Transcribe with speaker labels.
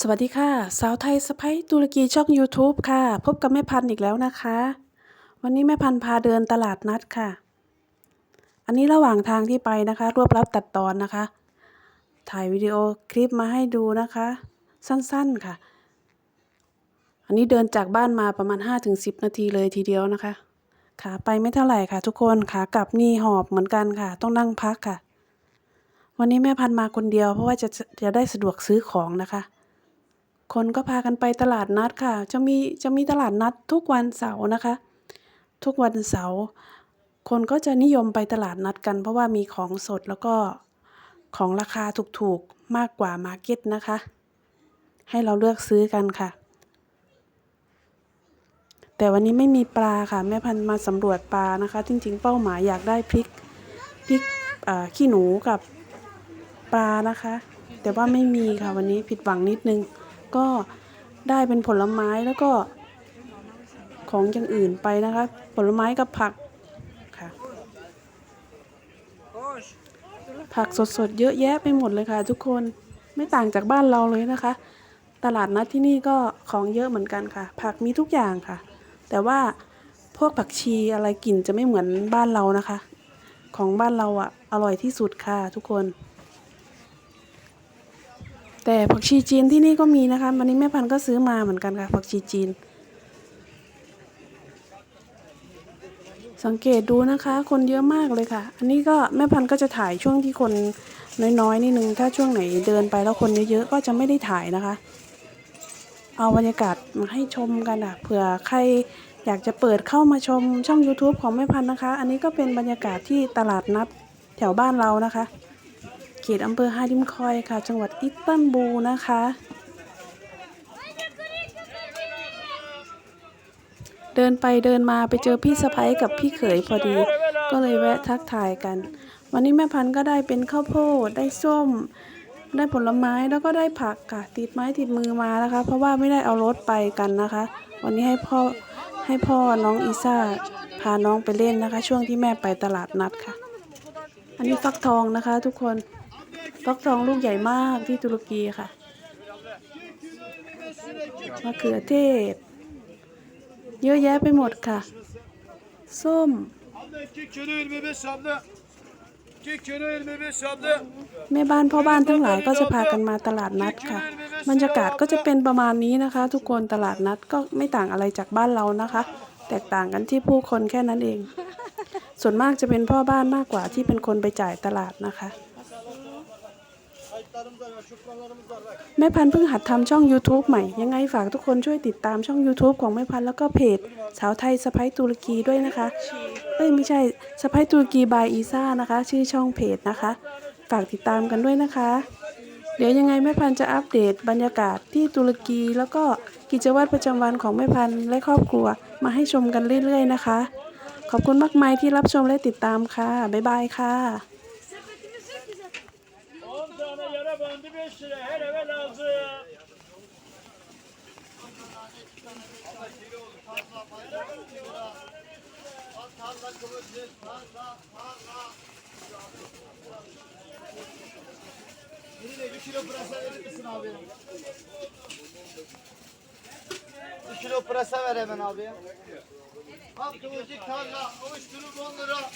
Speaker 1: สวัสดีค่ะ สาวไทยสะพ้ยตุรกีช่อง YouTube ค่ะ พบกับแม่พันธุ์อีกแล้วนะคะ วันนี้แม่พันธุ์พาเดินตลาดนัดค่ะ อันนี้ระหว่างทางที่ไปนะคะ รวบรัดตัดตอนนะคะ ถ่ายวิดีโอคลิปมาให้ดูนะคะ สั้นๆค่ะ อันนี้เดินจากบ้านมาประมาณ 5-10 นาทีเลยทีเดียวนะคะขาไปไม่เท่าไหร่ค่ะ ทุกคนขากลับนี่หอบเหมือนกันค่ะ ต้องนั่งพักค่ะ วันนี้แม่พันธุ์มาคนเดียวเพราะว่าจะจะได้สะดวกซื้อของนะคะ คนก็พากันไปตลาดนัดค่ะ จะมีจะมีตลาดนัดทุกวันเสาร์นะคะ ทุกวันเสาร์คนก็จะนิยมไปตลาดนัดกัน เพราะว่ามีของสดแล้วก็ของราคาถูกๆมากกว่ามาร์เก็ตนะคะ ให้เราเลือกซื้อกันค่ะ แต่วันนี้ไม่มีปลาค่ะแม่พันธุ์มาสำรวจปลานะคะ จริง ๆ เป้าหมายอยากได้พริกพริกขี้หนูกับปลานะคะ แต่ว่าไม่มีค่ะวันนี้ผิดหวังนิดนึง ก็ได้เป็นผลไม้แล้วก็ของอย่างอื่นไปนะคะ ผลไม้กับผักค่ะ ผักสดๆเยอะแยะไปหมดเลยค่ะ ทุกคนไม่ต่างจากบ้านเราเลยนะคะ ตลาดนัดที่นี่ก็ของเยอะเหมือนกันค่ะ ผักมีทุกอย่างค่ะ แต่ว่าพวกผักชีอะไรกลิ่นจะไม่เหมือนบ้านเรานะคะ ของบ้านเราอะอร่อยที่สุดค่ะทุกคน แต่ผักชีจีนที่นี่ก็มีนะคะวันนี้แม่พันธุ์ก็ซื้อมาเหมือนกันค่ะผักชีจีน สังเกตดูนะคะ คนเยอะมากเลยค่ะ อันนี้ก็แม่พันธุ์ก็จะถ่ายช่วงที่คนน้อยๆนิดนึงถ้าช่วงไหนเดินไปแล้วคนเยอะๆก็จะไม่ได้ถ่ายนะคะ เอาบรรยากาศมาให้ชมกันอะเผื่อใครอยากจะเปิดเข้ามาชมช่อง YouTube ของแม่พันธุ์นะคะ อันนี้ก็เป็นบรรยากาศที่ตลาดนัดแถวบ้านเรานะคะ เขตอำเภอฮาดิมคอยค่ะ จังหวัดอิสตันบูลนะคะ เดินไปเดินมาไปเจอพี่สะพ้ยกับพี่เขยพอดี ก็เลยแวะทักทายกัน วันนี้แม่พันธุ์ก็ได้เป็นข้าวโพดได้ส้ม ได้ผลไม้แล้วก็ได้ผักค่ะติดไม้ติดมือมานะคะ เพราะว่าไม่ได้เอารถไปกันนะคะ วันนี้ให้พ่อให้พ่อน้องอีซ่าพาน้องไปเล่นนะคะ ช่วงที่แม่ไปตลาดนัดค่ะ อันนี้ฟักทองนะคะทุกคน ฟักทองลูกใหญ่มากที่ตุรกีค่ะมะเขือเทศ เยอะแยะไปหมดค่ะ ส้ม แม่บ้านพ่อบ้านทั้งหลายก็จะพากันมาตลาดนัดค่ะ บรรยากาศก็จะเป็นประมาณนี้นะคะ ทุกคนตลาดนัดก็ไม่ต่างอะไรจากบ้านเรานะคะ แตกต่างกันที่ผู้คนแค่นั้นเอง ส่วนมากจะเป็นพ่อบ้านมากกว่าที่เป็นคนไปจ่ายตลาดนะคะ แม่พันธุ์เพิ่งหัดทำช่อง YouTube ใหม่ ยังไงฝากทุกคนช่วยติดตามช่อง YouTube ของแม่พันธุ์แล้วก็เพจ สาวไทยสะพ้ยตุรกีด้วยนะคะเอ้ยไม่ใช่สะพ้ยตุรกีบายอีซ่านะคะ ชื่อช่องเพจนะคะ ฝากติดตามกันด้วยนะคะ เดี๋ยวยังไงแม่พันธุ์จะอัปเดตบรรยากาศที่ตุรกี แล้วก็กิจวัตรประจำวันของแม่พันธุ์และครอบครัว มาให้ชมกันเรื่อยๆนะคะ ขอบคุณมากมายที่รับชมและติดตามค่ะบ๊ายบายค่ะ
Speaker 2: 5 lira. Her eve lazım. Yine bir kilo pırasa verir misin abi? Bir kilo pırasa ver hemen abi. Al kıvırcık tarla, avuç dürüm 10 lira. Al avuç dürüm 10 lira.